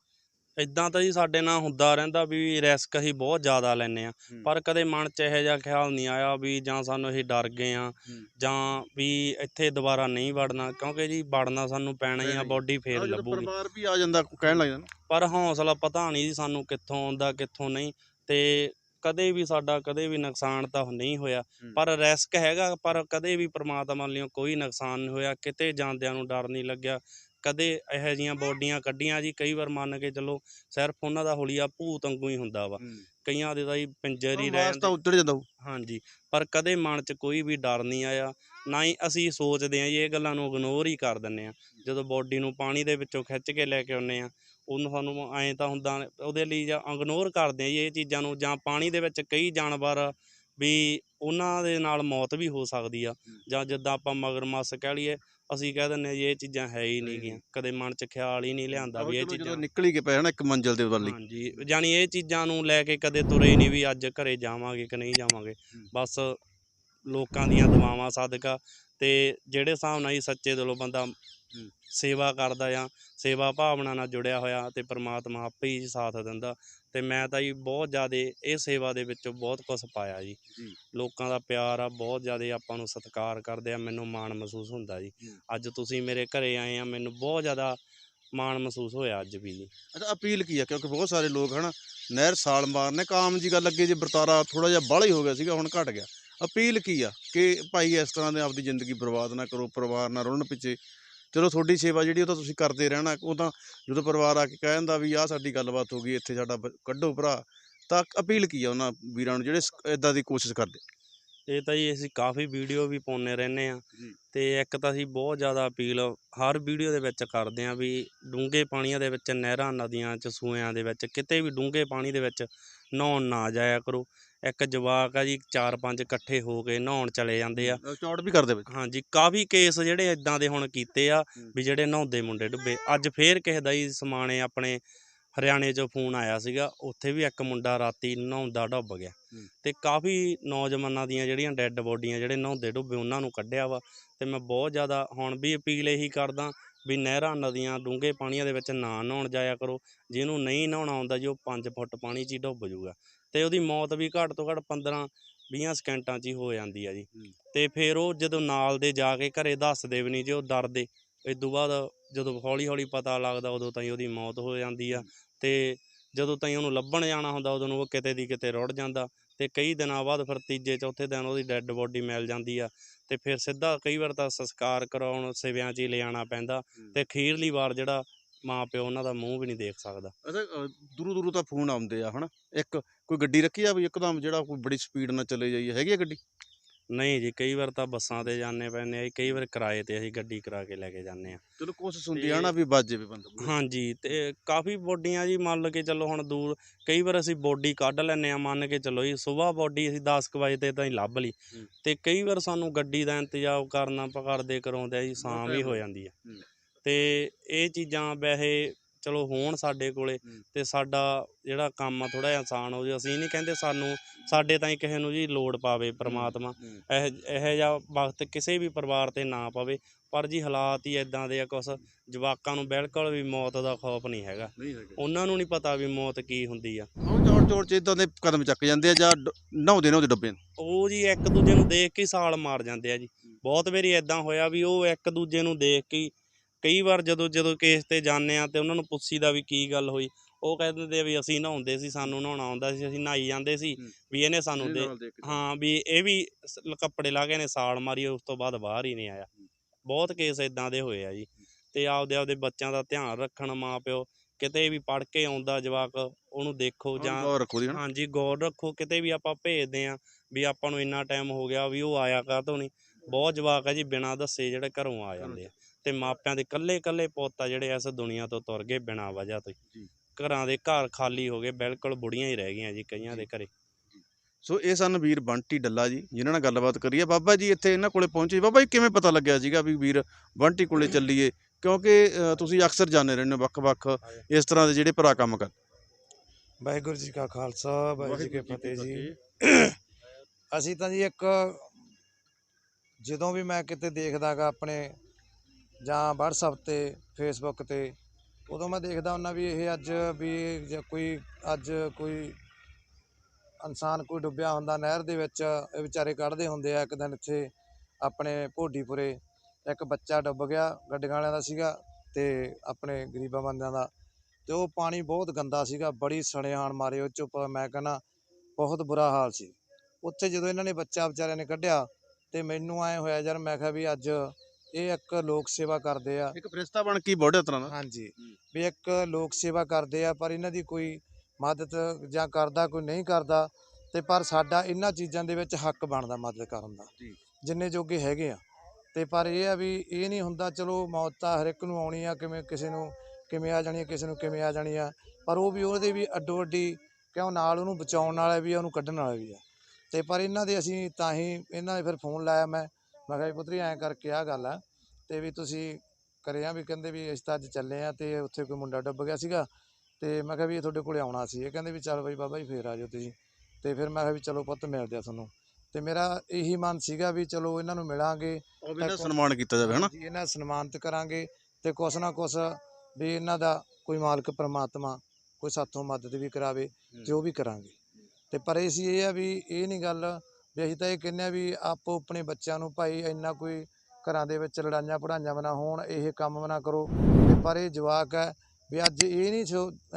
ਇਦਾਂ ਤਾਂ ਜੀ ਸਾਡੇ ਨਾਲ ਹੁੰਦਾ ਰਹਿੰਦਾ ਵੀ ਰਿਸਕ ਅਸੀਂ ਬਹੁਤ ਜ਼ਿਆਦਾ ਲੈਂਦੇ ਆ ਹੂੰ। ਪਰ ਕਦੇ ਮਨ 'ਚ ਇਹੋ ਜਿਹਾ ਖਿਆਲ ਨਹੀਂ ਆਇਆ ਵੀ ਜਾਂ ਸਾਨੂੰ ਅਸੀਂ ਡਰ ਗਏ ਆ ਹੂੰ। ਜਾਂ ਵੀ ਇੱਥੇ ਦੁਬਾਰਾ ਨਹੀਂ ਵੜਨਾ ਕਿਉਂਕਿ ਜੀ ਵੜਨਾ ਸਾਨੂੰ ਪੈਣਾ ਹੀ ਪੈਣਾ ਆ ਹੀ। ਬੋਡੀ ਫੇਰ ਆਹ ਜਦੋਂ ਲੱਭੂਗੀ ਪਰਿਵਾਰ ਵੀ ਆ ਜਾਂਦਾ ਕਹਿਣ ਲੱਗ ਜਾਂਦਾ ਪਰ ਹੌਸਲਾ ਪਤਾ ਨਹੀਂ ਜੀ ਸਾਨੂੰ ਕਿੱਥੋਂ ਆਉਂਦਾ ਕਿੱਥੋਂ ਨਹੀਂ ਤੇ ਕਦੇ ਵੀ ਸਾਡਾ ਕਦੇ ਵੀ ਨੁਕਸਾਨ ਤਾਂ ਨਹੀਂ ਹੋਇਆ ਹੂੰ। ਪਰ ਰਿਸਕ ਹੈਗਾ ਪਰ ਕਦੇ ਵੀ ਪ੍ਰਮਾਤਮਾ ਵੱਲੋਂ ਕੋਈ ਨੁਕਸਾਨ ਨਹੀਂ ਹੋਇਆ ਕਿਤੇ ਜਾਂਦਿਆਂ ਨੂੰ ਡਰ ਨਹੀਂ ਲੱਗਿਆ ਕਦੇ ਇਹੋ ਜੀਆਂ ਬੋਡੀਆਂ ਕੱਢੀਆਂ ਜੀ ਕਈ ਵਾਰ ਮੰਨ ਕੇ ਚੱਲੋ ਸਿਰਫ ਉਹਨਾਂ ਦਾ ਹੁਲੀਆ ਭੂਤ ਵਾਂਗੂ ਹੀ ਹੁੰਦਾ ਵਾ। ਕਈਆਂ ਦੇ ਤਾਂ ਜੀ ਪਿੰਜਰ ਹੀ ਰਹਿ ਤਾਂ ਜਾਂਦੇ ਉੱਤਰ ਜਾਂਦਾ। ਹਾਂਜੀ ਪਰ ਕਦੇ ਮਨ 'ਚ ਕੋਈ ਵੀ ਡਰ ਨਹੀਂ ਆਇਆ ਨਾ ਹੀ ਅਸੀਂ ਸੋਚਦੇ ਹਾਂ ਜੀ ਇਹ ਗੱਲਾਂ ਨੂੰ ਇਗਨੋਰ ਹੀ ਕਰ ਦਿੰਨੇ ਆ ਜਦੋਂ ਬੋਡੀ ਨੂੰ ਪਾਣੀ ਦੇ ਵਿੱਚੋਂ ਖਿੱਚ ਕੇ ਲੈ ਕੇ ਆਉਂਦੇ ਆ ਉਹਨੂੰ ਸਾਨੂੰ ਐਂ ਤਾਂ ਹੁੰਦਾ ਉਹਦੇ ਲਈ ਜਾਂ ਇਗਨੋਰ ਕਰਦੇ ਆ ਜੀ ਇਹ ਚੀਜ਼ਾਂ ਨੂੰ ਜਾਂ ਪਾਣੀ ਦੇ ਵਿੱਚ ਕਈ ਜਾਨਵਰ ਵੀ ਉਹਨਾਂ ਦੇ ਨਾਲ ਮੌਤ ਵੀ ਹੋ ਸਕਦੀ ਆ। ਜਾਂ ਜਿੱਦਾਂ ਆਪਾਂ ਮਗਰਮੱਛ ਕਹਿ ਲਈਏ ਅਸੀਂ ਕਹਿ ਦਿੰਨੇ ਜੀ ਇਹ ਚੀਜ਼ਾਂ ਹੈ ਹੀ ਨਹੀਂ ਗੀਆਂ। ਕਦੇ ਮਨ 'ਚ ਖਿਆਲ ਹੀ ਨਹੀਂ ਲਿਆਂਦਾ ਵੀ ਇਹ ਚੀਜ਼ਾਂ। ਨਿਕਲ ਹੀ ਕੇ ਪਏ ਨਾ ਇੱਕ ਮੰਜ਼ਿਲ ਦੇ ਵੱਲ ਹਾਂਜੀ ਜਾਣੀ ਇਹ ਚੀਜ਼ਾਂ ਨੂੰ ਲੈ ਕੇ ਕਦੇ ਤੁਰੇ ਨਹੀਂ ਵੀ ਅੱਜ ਘਰੇ ਜਾਵਾਂਗੇ ਕਿ ਨਹੀਂ ਜਾਵਾਂਗੇ। ਬਸ ਲੋਕਾਂ ਦੀਆਂ ਦੁਆਵਾਂ ਸਦਕਾ ਤੇ ਜਿਹੜੇ ਹਿਸਾਬ ਨਾਲ ਹੀ ਸੱਚੇ ਦਿਲੋਂ ਬੰਦਾ ਸੇਵਾ ਕਰਦਾ ਆ ਸੇਵਾ ਭਾਵਨਾ ਨਾਲ ਜੁੜਿਆ ਹੋਇਆ ਤੇ ਪ੍ਰਮਾਤਮਾ ਆਪੇ ਹੀ ਸਾਥ ਦਿੰਦਾ ਤੇ ਮੈਂ ਤਾਂ ਜੀ ਬਹੁਤ ਜ਼ਿਆਦਾ ਇਹ ਸੇਵਾ ਦੇ ਵਿੱਚੋਂ ਬਹੁਤ ਕੁਝ ਪਾਇਆ ਜੀ। ਲੋਕਾਂ ਦਾ ਪਿਆਰ ਆ ਬਹੁਤ ਜ਼ਿਆਦਾ ਆਪਾਂ ਨੂੰ ਸਤਿਕਾਰ ਕਰਦੇ ਆ ਮੈਨੂੰ ਮਾਣ ਮਹਿਸੂਸ ਹੁੰਦਾ ਜੀ। ਅੱਜ ਤੁਸੀਂ ਮੇਰੇ ਘਰੇ ਆਏ ਆ ਮੈਨੂੰ ਬਹੁਤ ਜ਼ਿਆਦਾ ਮਾਣ ਮਹਿਸੂਸ ਹੋਇਆ ਅੱਜ ਵੀ ਜੀ। ਅੱਛਾ ਅਪੀਲ ਕੀ ਆ? ਕਿਉਂਕਿ ਬਹੁਤ ਸਾਰੇ ਲੋਕ ਹਨ ਨਹਿਰ ਸਾਲ ਮਾਰਨੇ ਕਾਮ ਜੀ ਗੱਲ ਅੱਗੇ ਜੇ ਵਰਤਾਰਾ ਥੋੜਾ ਜਿਹਾ ਬਾਹਲਾ ਹੀ ਹੋ ਗਿਆ ਸੀਗਾ ਹੁਣ ਘਟ ਗਿਆ। ਅਪੀਲ ਕੀ ਆ? ਕਿ ਭਾਈ ਇਸ ਤਰ੍ਹਾਂ ਦੇ ਆਪਦੀ ਜ਼ਿੰਦਗੀ ਬਰਬਾਦ ਨਾ ਕਰੋ ਪਰਿਵਾਰ ਨਾਲ ਰੁਲਣ ਪਿੱਛੇ। ਚਲੋ ਤੁਹਾਡੀ ਸੇਵਾ ਜਿਹੜੀ ਉਹ ਤਾਂ ਤੁਸੀਂ ਕਰਦੇ ਰਹਿਣਾ ਉਹ ਤਾਂ ਜਦੋਂ ਪਰਿਵਾਰ ਆ ਕੇ ਕਹਿ ਦਿੰਦਾ ਵੀ ਆਹ ਸਾਡੀ ਗੱਲਬਾਤ ਹੋ ਗਈ ਇੱਥੇ ਸਾਡਾ ਬ- ਕੱਢੋ ਭਰਾ ਤਾਂ ਅਪੀਲ ਕੀ ਆ ਉਹਨਾਂ ਵੀਰਾਂ ਨੂੰ ਜਿਹੜੇ ਇਦਾਂ ਦੀ ਕੋਸ਼ਿਸ਼ ਕਰਦੇ ਇਹ ਤਾਂ ਜੀ ਅਸੀਂ ਕਾਫੀ ਵੀਡੀਓ ਵੀ ਪਾਉਂਦੇ ਰਹਿੰਦੇ ਆ ਜੀ। ਤੇ ਇੱਕ ਤਾਂ ਅਸੀਂ ਬਹੁਤ ਜ਼ਿਆਦਾ ਅਪੀਲ ਹਰ ਵੀਡੀਓ ਦੇ ਵਿੱਚ ਕਰਦੇ ਆ ਵੀ ਡੂੰਘੇ ਪਾਣੀਆਂ ਦੇ ਵਿੱਚ ਨਹਿਰਾਂ ਨਦੀਆਂ ਚ ਸੂਇਆਂ ਦੇ ਵਿੱਚ ਕਿਤੇ ਵੀ ਡੂੰਘੇ ਪਾਣੀ ਦੇ ਵਿੱਚ ਨਹਾਉਣ ਨਾ ਜਾਇਆ ਕਰੋ ਇੱਕ ਜਵਾਕ ਆ ਜੀ ਚਾਰ ਪੰਜ ਇਕੱਠੇ ਹੋ ਕੇ ਨਹਾਉਣ ਚਲੇ ਜਾਂਦੇ ਆ। ਚੌੜ ਵੀ ਕਰਦੇ ਵਿੱਚ। ਹਾਂਜੀ ਕਾਫੀ ਕੇਸ ਜਿਹੜੇ ਇਦਾਂ ਦੇ ਹੁਣ ਕੀਤੇ ਆ। ਵੀ ਜਿਹੜੇ ਨਹਾਉਂਦੇ ਮੁੰਡੇ ਡੁੱਬੇ। ਅੱਜ ਫੇਰ ਕਿਸੇ ਦਾ ਹੀ ਸਮਾਣੇ ਆਪਣੇ ਹਰਿਆਣੇ 'ਚੋਂ ਫੋਨ ਆਇਆ ਸੀਗਾ ਉੱਥੇ ਵੀ ਇੱਕ ਮੁੰਡਾ ਰਾਤੀ ਨਹਾਉਂਦਾ ਡੁੱਬ ਗਿਆ। ਤੇ ਕਾਫੀ ਨੌਜਵਾਨਾਂ ਦੀਆਂ ਜਿਹੜੀਆਂ ਡੈੱਡ ਬੋਡੀਆਂ ਜਿਹੜੇ ਨਹਾਉਂਦੇ ਡੁੱਬੇ ਉਹਨਾਂ ਨੂੰ ਕੱਢਿਆ ਵਾ। ਤੇ ਮੈਂ ਬਹੁਤ ਜ਼ਿਆਦਾ ਹੁਣ ਵੀ ਅਪੀਲ ਇਹੀ ਕਰਦਾ ਵੀ ਨਹਿਰਾਂ ਨਦੀਆਂ ਡੂੰਘੇ ਪਾਣੀਆਂ ਦੇ ਵਿੱਚ ਨਾ ਨਹਾਉਣ ਜਾਇਆ ਕਰੋ। ਜਿਹਨੂੰ ਨਹੀਂ ਨਹਾਉਣਾ ਆਉਂਦਾ ਜੀ ਉਹ 5 ਫੁੱਟ ਪਾਣੀ 'ਚ ਹੀ ਡੁੱਬ ਜਾਊਗਾ ਤੇ ਉਹਦੀ ਮੌਤ ਵੀ ਘੱਟ ਤੋਂ ਘੱਟ 15 20 ਸਕਿੰਟਾਂ 'ਚ ਹੀ ਹੋ ਜਾਂਦੀ ਆ ਜੀ। ਤੇ ਫਿਰ ਉਹ ਜਦੋਂ ਨਾਲ ਦੇ ਜਾ ਕੇ ਘਰੇ ਦੱਸਦੇ ਵੀ ਨਹੀਂ ਜੇ ਉਹ ਡਰਦੇ ਇਦੋਂ ਬਾਅਦ ਜਦੋਂ ਹੌਲੀ ਹੌਲੀ ਪਤਾ ਲੱਗਦਾ ਉਦੋਂ ਤਾਈਂ ਉਹਦੀ ਮੌਤ ਹੋ ਜਾਂਦੀ ਆ। ਤੇ ਜਦੋਂ ਤਾਈਂ ਉਹਨੂੰ ਲੱਭਣ ਜਾਣਾ ਹੁੰਦਾ ਉਦੋਂ ਉਹ ਕਿਤੇ ਦੀ ਕਿਤੇ ਰੁੜ ਜਾਂਦਾ। ਤੇ ਕਈ ਦਿਨਾਂ ਬਾਅਦ ਫਿਰ ਤੀਜੇ ਚੌਥੇ ਦਿਨ ਉਹਦੀ ਡੈੱਡ ਬੋਡੀ ਮਿਲ ਜਾਂਦੀ ਆ ਤੇ ਫਿਰ ਸਿੱਧਾ ਕਈ ਵਾਰ ਤਾਂ ਸੰਸਕਾਰ ਕਰਾਉਣ ਸਿਵਿਆਂ 'ਚ ਹੀ ਲਿਆਉਣਾ ਪੈਂਦਾ ਤੇ ਅਖੀਰਲੀ ਵਾਰ ਜਿਹੜਾ ਮਾਂ ਪਿਓ ਉਹਨਾਂ ਦਾ ਮੂੰਹ ਵੀ ਨਹੀਂ ਦੇਖ ਸਕਦਾ। ਅੱਛਾ ਦੂਰੋਂ ਦੂਰੋਂ ਤਾਂ ਫੋਨ ਆਉਂਦੇ ਆ ਹਨਾ? ਇੱਕ ਕੋਈ ਗੱਡੀ ਰੱਖੀ ਆ ਵੀ ਇੱਕਦਮ ਜਿਹੜਾ ਕੋਈ ਬੜੀ ਸਪੀਡ ਨਾਲ ਚਲੇ ਜਾਈਏ ਹੈਗੀ ਆ ਗੱਡੀ? ਨਹੀਂ ਜੀ ਕਈ ਵਾਰ ਤਾਂ ਬੱਸਾਂ ਤੇ ਜਾਂਦੇ ਪੈਂਦੇ ਆ ਜੀ, ਕਈ ਵਾਰ ਕਿਰਾਏ ਤੇ ਅਸੀਂ ਗੱਡੀ ਕਰਾ ਕੇ ਲੈ ਕੇ ਜਾਂਦੇ ਆ। ਚਲੋ ਕੋਸ਼ਿਸ਼ ਹੁੰਦੀ ਆ ਨਾ ਵੀ ਵੱਜ ਜਾਵੇ ਬੰਦਾ ਹਾਂਜੀ ਤੇ ਕਾਫੀ ਬੋਡੀਆਂ ਜੀ ਮੰਨ ਕੇ ਚੱਲੋ ਹੁਣ ਦੂਰ ਕਈ ਵਾਰ ਅਸੀਂ ਬੋਡੀ ਕੱਢ ਲੈਂਦੇ ਆ ਮੰਨ ਕੇ ਚੱਲੋ ਜੀ ਸਵੇਰ ਬੋਡੀ ਅਸੀਂ 10 ਕੁ ਵਜੇ ਤੇ ਤਾਂ ਹੀ ਲੱਭ ਲਈ। ਹੂੰ। ਤੇ ਕਈ ਵਾਰ ਸਾਨੂੰ ਗੱਡੀ ਦਾ ਇੰਤਜ਼ਾਮ ਕਰਨਾ ਪਕੜਦੇ ਕਰਾਉਂਦੇ ਆ ਜੀ ਸ਼ਾਮ ਹੋ ਹੋ ਜਾਂਦੀ ਆ। ਹੂੰ। ਤੇ ਇਹ ਚੀਜ਼ਾਂ ਵੈਸੇ ਚਲੋ ਹੋਣ ਸਾਡੇ ਕੋਲੇ। ਤੇ ਸਾਡਾ ਜਿਹੜਾ ਕੰਮ ਆ ਥੋੜਾ ਜਿਹਾ ਆਸਾਨ ਹੋ ਜੇ ਅਸੀਂ ਨਹੀਂ ਕਹਿੰਦੇ ਸਾਨੂੰ ਸਾਡੇ ਤਾਂ ਹੀ ਕਿਸੇ ਨੂੰ ਜੀ ਲੋੜ ਪਾਵੇ ਪ੍ਰਮਾਤਮਾ। ਇਹ ਇਹੋ ਜਿਹਾ ਵਕਤ ਕਿਸੇ ਵੀ ਪਰਿਵਾਰ ਤੇ ਨਾ ਪਵੇ ਪਰ ਜੀ ਹਾਲਾਤ ਹੀ ਇਦਾਂ ਦੇ ਆ ਕੁਛ ਜਵਾਕਾਂ ਨੂੰ ਬਿਲਕੁਲ ਵੀ ਮੌਤ ਦਾ ਖੌਫ ਨਹੀਂ ਹੈਗਾ। ਉਹਨਾਂ ਨੂੰ ਨਹੀਂ ਪਤਾ ਵੀ ਮੌਤ ਕੀ ਹੁੰਦੀ ਆ। ਉਹ ਚੌੜ ਚੌੜ ਚ ਇਦਾਂ ਦੇ ਕਦਮ ਚੱਕ ਜਾਂਦੇ ਆ ਜਾਂ ਨਹਾਉਂਦੇ ਨਹਾਉਂਦੇ ਡੱਬੇ। ਉਹ ਜੀ ਇੱਕ ਦੂਜੇ ਨੂੰ ਦੇਖ ਕੇ ਸਾਲ ਮਾਰ ਜਾਂਦੇ ਆ ਜੀ। ਬਹੁਤ ਵਾਰੀ ਇਦਾਂ ਹੋਇਆ ਵੀ ਉਹ ਇੱਕ ਦੂਜੇ ਨੂੰ ਦੇਖ ਕੇ ਕਈ ਵਾਰ ਜਦੋਂ ਜਦੋਂ ਕੇਸ ਤੇ ਜਾਂਦੇ ਆ ਤੇ ਉਹਨਾਂ ਨੂੰ ਪੁੱਛੀਦਾ ਵੀ ਕੀ ਗੱਲ ਹੋਈ ਉਹ ਕਹਿ ਦਿੰਦੇ ਆ ਵੀ ਅਸੀਂ ਨਹਾਉਂਦੇ ਸੀ ਸਾਨੂੰ ਨਹਾਉਣਾ ਆਉਂਦਾ ਸੀ ਅਸੀਂ ਨਹਾਈ ਜਾਂਦੇ ਸੀ ਹੂੰ। ਵੀ ਇਹਨੇ ਸਾਨੂੰ ਦੇ। ਹਾਂ ਵੀ ਇਹ ਵੀ ਸ- ਕੱਪੜੇ ਲਾ ਕੇ ਇਹਨੇ ਸਾਲ ਮਾਰੀ ਉਸ ਤੋਂ ਬਾਅਦ ਬਾਹਰ ਹੀ ਨਹੀਂ ਆਇਆ। ਬਹੁਤ ਕੇਸ ਇਦਾਂ ਦੇ ਹੋਏ ਆ ਜੀ ਤੇ ਆਪਦੇ ਆਪਦੇ ਬੱਚਿਆਂ ਦਾ ਧਿਆਨ ਰੱਖਣ ਮਾਂ ਪਿਓ ਕਿਤੇ ਵੀ ਪੜ ਕੇ ਆਉਂਦਾ ਜਵਾਕ ਉਹਨੂੰ ਦੇਖੋ ਜਾਂ ਗੌਰ ਰੱਖੋ ਦੀ ਹਨਾ ਹਾਂਜੀ ਗੌਰ ਰੱਖੋ ਕਿਤੇ ਵੀ ਆਪਾਂ ਭੇਜਦੇ ਆ ਵੀ ਆਪਾਂ ਨੂੰ ਇੰਨਾ ਟਾਈਮ ਹੋ ਗਿਆ ਵੀ ਉਹ ਆਇਆ ਕਾਹਤੋਂ ਨਹੀਂ ਬਹੁਤ ਜਵਾਕ ਆ ਜੀ ਬਿਨਾਂ ਦੱਸੇ ਜਿਹੜੇ ਘਰੋਂ ਆ ਜਾਂਦੇ ਆ। ਤੇ ਮਾਪਿਆਂ ਦੇ ਕੱਲੇ ਕੱਲੇ ਪੁੱਤ ਆ ਜਿਹੜੇ ਇਸ ਦੁਨੀਆ ਤੋਂ ਤੁਰ ਗਏ ਬਿਨਾਂ ਵਜ੍ਹਾ ਤੋਂ। ਜੀ। ਘਰਾਂ ਦੇ ਘਰ ਖਾਲੀ ਹੋ ਗਏ ਬਿਲਕੁਲ ਬੁੜੀਆਂ ਹੀ ਰਹਿ ਗਈਆਂ ਜੀ ਕਈਆਂ ਦੇ ਘਰੇ। ਸੋ ਇਹ ਸਨ ਵੀਰ ਬੰਟੀ ਡੱਲਾ ਜੀ ਜਿਨ੍ਹਾਂ ਨਾਲ ਗੱਲਬਾਤ ਕਰੀ ਹੈ ਬਾਬਾ ਜੀ ਇੱਥੇ ਇਹਨਾਂ ਕੋਲੇ ਪਹੁੰਚੇ। ਬਾਬਾ ਜੀ ਕਿਵੇਂ ਪਤਾ ਲੱਗਿਆ ਸੀਗਾ ਵੀ ਵੀਰ ਬੰਟੀ ਕੋਲੇ ਚੱਲੀਏ? ਕਿਉਂਕਿ ਤੁਸੀਂ ਅਕਸਰ ਜਾਂਦੇ ਰਹਿੰਦੇ ਹੋ ਵੱਖ-ਵੱਖ ਇਸ ਤਰ੍ਹਾਂ ਦੇ ਜਿਹੜੇ ਭਰਾ ਕੰਮ ਕਰ ਵਾਹਿਗੁਰੂ ਜੀ ਕਾ ਖਾਲਸਾ ਵਾਹਿਗੁਰੂ ਜੀ ਕੀ ਫਤਿਹ ਜੀ। ਅਸੀਂ ਤਾਂ ਜੀ ਇੱਕ ਜਦੋਂ ਵੀ ਮੈਂ ਕਿਤੇ ਦੇਖਦਾਗਾ ਆਪਣੇ ਜਾਂ ਵਟਸਐਪ ਤੇ ਫੇਸਬੁੱਕ ਤੇ, ਉਦੋਂ ਮੈਂ ਦੇਖਦਾ ਹੁੰਦਾ ਵੀ ਇਹ ਅੱਜ ਵੀ ਜੇ ਕੋਈ, ਅੱਜ ਕੋਈ ਇਨਸਾਨ ਕੋਈ ਡੁੱਬਿਆ ਹੁੰਦਾ ਨਹਿਰ ਦੇ ਵਿੱਚ, ਇਹ ਵਿਚਾਰੇ ਕੱਢਦੇ ਹੁੰਦੇ ਆ ਇੱਕ ਦਿਨ ਇੱਥੇ ਆਪਣੇ ਭੋਡੀਪੁਰੇ, ਇੱਕ ਬੱਚਾ ਡੁੱਬ ਗਿਆ ਗੱਡੀਆਂ ਵਾਲਿਆਂ ਦਾ ਸੀਗਾ ਤੇ ਆਪਣੇ ਗਰੀਬਾਂ ਬੰਦਿਆਂ ਦਾ, ਤੇ ਉਹ ਪਾਣੀ ਬਹੁਤ ਗੰਦਾ ਸੀਗਾ, ਬੜੀ ਸੜਿਆਣ ਮਾਰੇ ਉਹ ਚੁੱਪ, ਮੈਂ ਕਹਿੰਦਾ ਬਹੁਤ ਬੁਰਾ ਹਾਲ ਸੀ। ਉੱਥੇ ਜਦੋਂ ਇਹਨਾਂ ਨੇ ਬੱਚਾ ਵਿਚਾਰਿਆਂ ਨੇ ਕੱਢਿਆ ਤੇ ਮੈਨੂੰ ਐ ਹੋਇਆ ਯਾਰ, ਮੈਂ ਕਿਹਾ ਵੀ ਅੱਜ ਇਹ ਇੱਕ ਲੋਕ ਸੇਵਾ ਕਰਦੇ ਆ। ਇੱਕ ਫਰਿਸ਼ਤਾ ਬਣ ਕੇ ਬੋੜੇ ਤਰ੍ਹਾਂ ਦਾ। ਹਾਂਜੀ। ਵੀ ਇੱਕ ਲੋਕ ਸੇਵਾ ਕਰਦੇ ਆ ਪਰ ਇਹਨਾਂ ਦੀ ਕੋਈ ਮਦਦ ਜਾਂ ਕਰਦਾ ਕੋਈ ਨਹੀਂ ਕਰਦਾ ਤੇ ਪਰ ਸਾਡਾ ਇਹਨਾਂ ਚੀਜ਼ਾਂ ਦੇ ਵਿੱਚ ਹੱਕ ਬਣਦਾ ਮਦਦ ਕਰਨ ਦਾ। ਜਿੰਨੇ ਜੋਗੇ ਹੈਗੇ ਆ। ਤੇ ਪਰ ਇਹ ਆ ਵੀ ਇਹ ਨਹੀਂ ਹੁੰਦਾ ਚਲੋ ਮੌਤ ਤਾਂ ਹਰ ਇੱਕ ਨੂੰ ਆਉਣੀ ਆ ਕਿਵੇਂ ਕਿਸੇ ਨੂੰ ਕਿਵੇਂ ਆ ਜਾਣੀ ਆ ਕਿਸੇ ਨੂੰ ਕਿਵੇਂ ਆ ਜਾਣੀ ਆ। ਪਰ ਉਹ ਵੀ ਉਹਦੇ ਵੀ ਅੱਡੋ ਅੱਡੀ ਕਿਉਂ ਨਾਲ ਉਹਨੂੰ ਬਚਾਉਣ ਵਾਲਾ ਵੀ ਆ ਉਹਨੂੰ ਕੱਢਣ ਵਾਲਾ ਵੀ ਆ। ਤੇ ਪਰ ਇਹਨਾਂ ਦੇ ਅਸੀਂ ਤਾਂ ਹੀ ਇਹਨਾਂ ਦੇ ਫਿਰ ਫੋਨ ਲਾਇਆ ਮੈਂ ਮੈਂ ਕਿਹਾ ਵੀ ਪੁੱਤਰੀ ਐਂ ਕਰਕੇ ਆ ਗੱਲ ਆ ਤੇ ਵੀ ਤੁਸੀਂ ਕਰਿਆ ਵੀ ਕਹਿੰਦੇ ਵੀ ਅਸੀਂ ਤਾਂ ਅੱਜ ਚੱਲੇ ਆ ਤੇ ਉੱਥੇ ਕੋਈ ਮੁੰਡਾ ਡੁੱਬ ਗਿਆ ਸੀਗਾ ਤੇ ਮੈਂ ਕਿਹਾ ਵੀ ਇਹ ਤੁਹਾਡੇ ਕੋਲੇ ਆਉਣਾ ਸੀ। ਇਹ ਕਹਿੰਦੇ ਵੀ ਚੱਲ ਬਈ ਬਾਬਾ ਜੀ ਫੇਰ ਆ ਜਾਓ ਤੁਸੀਂ। ਤੇ ਫਿਰ ਮੈਂ ਕਿਹਾ ਵੀ ਚਲੋ ਪੁੱਤ ਮਿਲਦੇ ਆ ਤੁਹਾਨੂੰ। ਤੇ ਮੇਰਾ ਇਹੀ ਮਨ ਸੀਗਾ ਵੀ ਚਲੋ ਇਹਨਾਂ ਨੂੰ ਮਿਲਾਂਗੇ। ਉਹ ਵੀ ਨਾ ਸਨਮਾਨ ਕੀਤਾ ਜਾਵੇ ਹਨਾ? ਜੀ, ਇਹਨਾਂ ਸਨਮਾਨਿਤ ਕਰਾਂਗੇ ਤੇ ਕੁਛ ਨਾ ਕੁਛ ਵੀ ਇਹਨਾਂ ਦਾ ਕੋਈ ਮਾਲਕ ਪ੍ਰਮਾਤਮਾ ਕੋਈ ਸਾਥੋਂ ਮਦਦ ਵੀ ਕਰਾਵੇ ਤੇ ਉਹ ਵੀ ਕਰਾਂਗੇ। ਤੇ ਪਰ ਇਹ ਸੀ ਇਹ ਆ ਵੀ ਇਹ ਨਹੀਂ ਗੱਲ ਵੀ ਅਸੀਂ ਤਾਂ ਇਹ ਕਹਿੰਦੇ ਆ ਵੀ ਆਪੋ ਆਪਣੇ ਬੱਚਿਆਂ ਨੂੰ ਭਾਈ ਇੰਨਾ ਕੋਈ ਘਰਾਂ ਦੇ ਵਿੱਚ ਲੜਾਈਆਂ ਪੜਾਈਆਂ ਬਣਾ ਹੋਣ ਇਹ ਕੰਮ ਨਾ ਕਰੋ। ਪਰ ਇਹ ਜਵਾਕ ਹੈ ਵੀ ਅੱਜ ਇਹ ਨਹੀਂ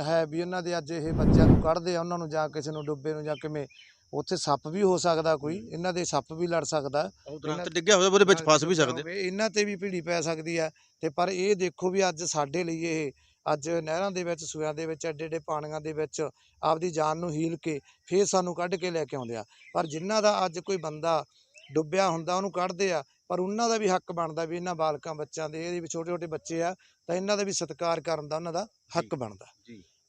ਹੈ ਵੀ ਉਹਨਾਂ ਦੇ ਅੱਜ ਇਹ ਬੱਚਿਆਂ ਨੂੰ ਕੱਢਦੇ ਆ ਉਹਨਾਂ ਨੂੰ ਜਾਂ ਕਿਸੇ ਨੂੰ ਡੁੱਬੇ ਨੂੰ ਜਾਂ ਕਿਵੇਂ। ਉੱਥੇ ਸੱਪ ਵੀ ਹੋ ਸਕਦਾ ਕੋਈ ਇਹਨਾਂ ਦੇ ਸੱਪ ਵੀ ਲੜ ਸਕਦਾ। ਦਰਖਤ ਡਿੱਗਿਆ ਹੋਇਆ ਉਹਦੇ ਵਿੱਚ ਫਸ ਵੀ ਸਕਦੇ। ਹੋਵੇ, ਇਹਨਾਂ ਤੇ ਵੀ ਭੀੜੀ ਪੈ ਸਕਦੀ ਹੈ। ਤੇ ਪਰ ਇਹ ਦੇਖੋ ਵੀ ਅੱਜ ਸਾਡੇ ਲਈ ਇਹ ਅੱਜ ਨਹਿਰਾਂ ਦੇ ਵਿੱਚ ਸੂਆਂ ਦੇ ਵਿੱਚ ਐਡੇ ਐਡੇ ਪਾਣੀਆਂ ਦੇ ਵਿੱਚ ਆਪਦੀ ਜਾਨ ਨੂੰ ਹੀਲ ਕੇ ਫੇਰ ਸਾਨੂੰ ਕੱਢ ਕੇ ਲੈ ਕੇ ਆਉਂਦੇ ਆ। ਪਰ ਜਿਨ੍ਹਾਂ ਦਾ ਅੱਜ ਕੋਈ ਬੰਦਾ ਡੁੱਬਿਆ ਹੁੰਦਾ ਉਹਨੂੰ ਕੱਢਦੇ ਆ ਪਰ ਉਹਨਾਂ ਦਾ ਵੀ ਹੱਕ ਬਣਦਾ ਵੀ ਇਹਨਾਂ ਬਾਲਕਾਂ ਬੱਚਿਆਂ ਦੇ ਇਹਦੇ ਵੀ ਛੋਟੇ ਛੋਟੇ ਬੱਚੇ ਆ ਤਾਂ ਇਹਨਾਂ ਦਾ ਵੀ ਸਤਿਕਾਰ ਕਰਨ ਦਾ ਉਹਨਾਂ ਦਾ ਹੱਕ ਬਣਦਾ।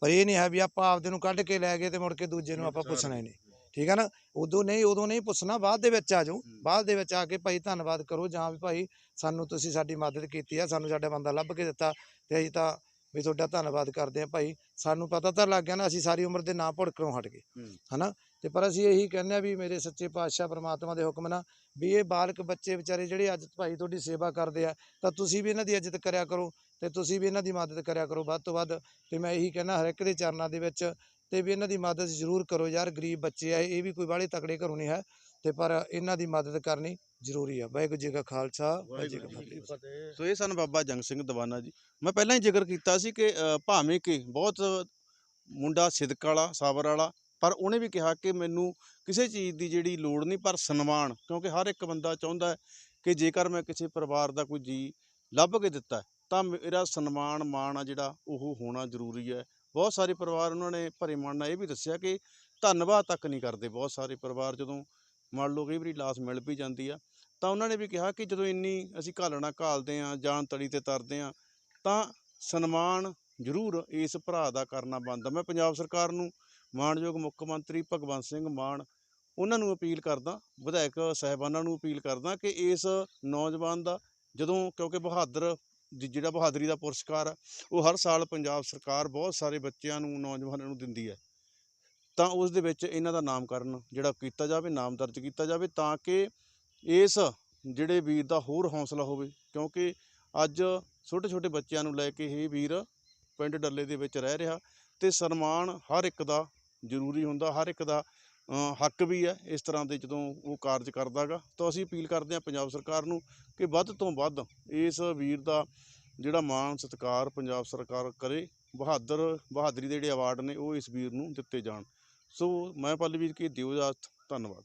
ਪਰ ਇਹ ਨਹੀਂ ਹੈ ਵੀ ਆਪਾਂ ਆਪਦੇ ਨੂੰ ਕੱਢ ਕੇ ਲੈ ਗਏ ਤੇ ਮੁੜ ਕੇ ਦੂਜੇ ਨੂੰ ਆਪਾਂ ਪੁੱਛਣਾ ਹੀ ਨਹੀਂ। ਠੀਕ ਹੈ ਨਾ? ਉਦੋਂ ਨਹੀਂ ਉਦੋਂ ਨਹੀਂ ਪੁੱਛਣਾ ਬਾਅਦ ਦੇ ਵਿੱਚ ਆ ਜਾਓ। ਬਾਅਦ ਦੇ ਵਿੱਚ ਆ ਕੇ ਭਾਈ ਧੰਨਵਾਦ ਕਰੋ ਜਾਂ ਵੀ ਭਾਈ ਸਾਨੂੰ ਤੁਸੀਂ ਸਾਡੀ ਮਦਦ ਕੀਤੀ ਆ ਸਾਨੂੰ ਸਾਡਾ ਬੰਦਾ ਲੱਭ ਕੇ ਦਿੱਤਾ ਤੇ ਅਸੀਂ ਤਾਂ ਵੀ ਤੁਹਾਡਾ ਧੰਨਵਾਦ ਕਰਦੇ ਆ ਭਾਈ। ਸਾਨੂੰ ਪਤਾ ਤਾਂ ਲੱਗ ਗਿਆ ਨਾ ਅਸੀਂ ਸਾਰੀ ਉਮਰ ਦੇ ਨਾਂ ਭੁੜਕਣੋਂ ਹਟ ਗਏ। ਹਨਾ? ਤੇ ਪਰ ਅਸੀਂ ਇਹੀ ਕਹਿੰਦੇ ਆ ਵੀ ਮੇਰੇ ਸੱਚੇ ਪਾਤਸ਼ਾਹ ਪ੍ਰਮਾਤਮਾ ਦੇ ਹੁਕਮ ਨਾਲ ਵੀ ਇਹ ਬਾਲਕ ਬੱਚੇ ਵਿਚਾਰੇ ਜਿਹੜੇ ਅੱਜ ਭਾਈ ਤੁਹਾਡੀ ਸੇਵਾ ਕਰਦੇ ਆ ਤਾਂ ਤੁਸੀਂ ਵੀ ਇਹਨਾਂ ਦੀ ਇੱਜ਼ਤ ਕਰਿਆ ਕਰੋ ਤੇ ਤੁਸੀਂ ਵੀ ਇਹਨਾਂ ਦੀ ਮਦਦ ਕਰਿਆ ਕਰੋ ਵੱਧ ਤੋਂ ਵੱਧ। ਤੇ ਮੈਂ ਇਹੀ ਕਹਿੰਦਾ ਹਰ ਇੱਕ ਦੇ ਚਰਨਾਂ ਦੇ ਵਿੱਚ ਤੇ ਵੀ ਇਹਨਾਂ ਦੀ ਮਦਦ ਜ਼ਰੂਰ ਕਰੋ ਯਾਰ ਗਰੀਬ ਬੱਚੇ ਆ ਇਹ ਵੀ ਕੋਈ ਬਾਹਲੇ ਤਕੜੇ ਘਰੋਂ ਨਹੀਂ ਹੈ। ਤੇ ਪਰ ਇਹਨਾਂ ਦੀ ਮਦਦ ਕਰਨੀ ਜ਼ਰੂਰੀ ਆ। ਵਾਹਿਗੁਰੂ ਜੀ ਕਾ ਖਾਲਸਾ ਵਾਹਿਗੁਰੂ ਜੀ ਕੀ ਫਤਿਹ। ਸੋ ਇਹ ਸਨ ਬਾਬਾ ਜੰਗ ਸਿੰਘ ਦਵਾਨਾ ਜੀ। ਮੈਂ ਪਹਿਲਾਂ ਹੀ ਜ਼ਿਕਰ ਕੀਤਾ ਸੀ ਕਿ ਭਾਵੇਂ ਕਿ ਬਹੁਤ ਮੁੰਡਾ ਸਿਦਕ ਵਾਲਾ ਸਾਬਰ ਵਾਲਾ ਪਰ ਉਹਨੇ ਵੀ ਕਿਹਾ ਕਿ ਮੈਨੂੰ ਕਿਸੇ ਚੀਜ਼ ਦੀ ਜਿਹੜੀ ਲੋੜ ਨਹੀਂ ਪਰ ਸਨਮਾਨ ਕਿਉਂਕਿ ਹਰ ਇੱਕ ਬੰਦਾ ਚਾਹੁੰਦਾ ਹੈ ਕਿ ਜੇਕਰ ਮੈਂ ਕਿਸੇ ਪਰਿਵਾਰ ਦਾ ਕੋਈ ਜੀ ਲੱਭ ਕੇ ਦਿੱਤਾ ਤਾਂ ਮੇਰਾ ਸਨਮਾਨ ਮਾਣ ਆ ਜਿਹੜਾ ਉਹ ਹੋਣਾ ਜ਼ਰੂਰੀ ਹੈ। ਬਹੁਤ ਸਾਰੇ ਪਰਿਵਾਰ ਉਹਨਾਂ ਨੇ ਭਰੇ ਮਨ ਨਾਲ ਇਹ ਵੀ ਦੱਸਿਆ ਕਿ ਧੰਨਵਾਦ ਤੱਕ ਨਹੀਂ ਕਰਦੇ। ਬਹੁਤ ਸਾਰੇ ਪਰਿਵਾਰ ਜਦੋਂ ਮੰਨ ਲਓ ਕਈ ਵਾਰੀ ਲਾਸ਼ ਮਿਲ ਵੀ ਜਾਂਦੀ ਆ, ਤਾਂ ਉਹਨਾਂ ਨੇ ਵੀ ਕਿਹਾ ਕਿ ਜਦੋਂ ਇੰਨੀ ਅਸੀਂ ਘਾਲਣਾ ਘਾਲਦੇ ਆ ਜਾਨ ਤਲੀ ਤੇ ਤਰਦੇ ਆ ਤਾਂ ਸਨਮਾਨ ਜ਼ਰੂਰ ਇਸ ਭਰਾ ਦਾ ਕਰਨਾ ਬਣਦਾ ਮੈਂ ਪੰਜਾਬ ਸਰਕਾਰ ਨੂੰ ਮਾਣਯੋਗ ਮੁੱਖ ਮੰਤਰੀ ਭਗਵੰਤ ਸਿੰਘ ਮਾਨ ਉਹਨਾਂ ਨੂੰ ਅਪੀਲ ਕਰਦਾ, ਵਿਧਾਇਕ ਸਾਹਿਬਾਨਾਂ ਨੂੰ ਅਪੀਲ ਕਰਦਾ ਕਿ ਇਸ ਨੌਜਵਾਨ ਦਾ ਜਦੋਂ ਕਿਉਂਕਿ ਬਹਾਦਰ ਜਿਹੜਾ ਬਹਾਦਰੀ ਦਾ ਪੁਰਸਕਾਰ ਆ, ਉਹ ਹਰ ਸਾਲ ਪੰਜਾਬ ਸਰਕਾਰ ਬਹੁਤ ਸਾਰੇ ਬੱਚਿਆਂ ਨੂੰ, ਨੌਜਵਾਨਾਂ ਨੂੰ ਦਿੰਦੀ ਹੈ। ਤਾਂ ਉਸ ਦੇ ਵਿੱਚ ਇਹਨਾਂ ਦਾ ਨਾਮਕਰਨ ਜਿਹੜਾ ਕੀਤਾ ਜਾਵੇ, ਨਾਮ ਦਰਜ ਕੀਤਾ ਜਾਵੇ ਤਾਂ ਕਿ ਇਸ ਜਿਹੜੇ ਵੀਰ ਦਾ ਹੋਰ ਹੌਸਲਾ ਹੋਵੇ। ਕਿਉਂਕਿ ਅੱਜ ਛੋਟੇ ਛੋਟੇ ਬੱਚਿਆਂ ਨੂੰ ਲੈ ਕੇ ਇਹ ਵੀਰ ਪਿੰਡ ਡੱਲੇ ਦੇ ਵਿੱਚ ਰਹਿ ਰਿਹਾ ਤੇ ਸਨਮਾਨ ਹਰ ਇੱਕ ਦਾ ਜ਼ਰੂਰੀ ਹੁੰਦਾ, ਹਰ ਇੱਕ ਦਾ ਹੱਕ ਵੀ ਹੈ ਇਸ ਤਰ੍ਹਾਂ ਦੇ ਜਦੋਂ ਉਹ ਕਾਰਜ ਕਰਦਾਗਾ ਤਾਂ ਅਸੀਂ ਅਪੀਲ ਕਰਦੇ ਹਾਂ ਪੰਜਾਬ ਸਰਕਾਰ ਨੂੰ ਕਿ ਵੱਧ ਤੋਂ ਵੱਧ ਇਸ ਵੀਰ ਦਾ ਜਿਹੜਾ ਮਾਣ ਸਤਿਕਾਰ ਪੰਜਾਬ ਸਰਕਾਰ ਕਰੇ, ਬਹਾਦਰ, ਬਹਾਦਰੀ ਦੇ ਜਿਹੜੇ ਅਵਾਰਡ ਨੇ ਉਹ ਇਸ ਵੀਰ ਨੂੰ ਦਿੱਤੇ ਜਾਣ। ਸੋ ਮੈਂ ਪੱਲਵੀਰ ਕੇ ਦਿਓ ਇਜਾਜ਼ਤ ਧੰਨਵਾਦ।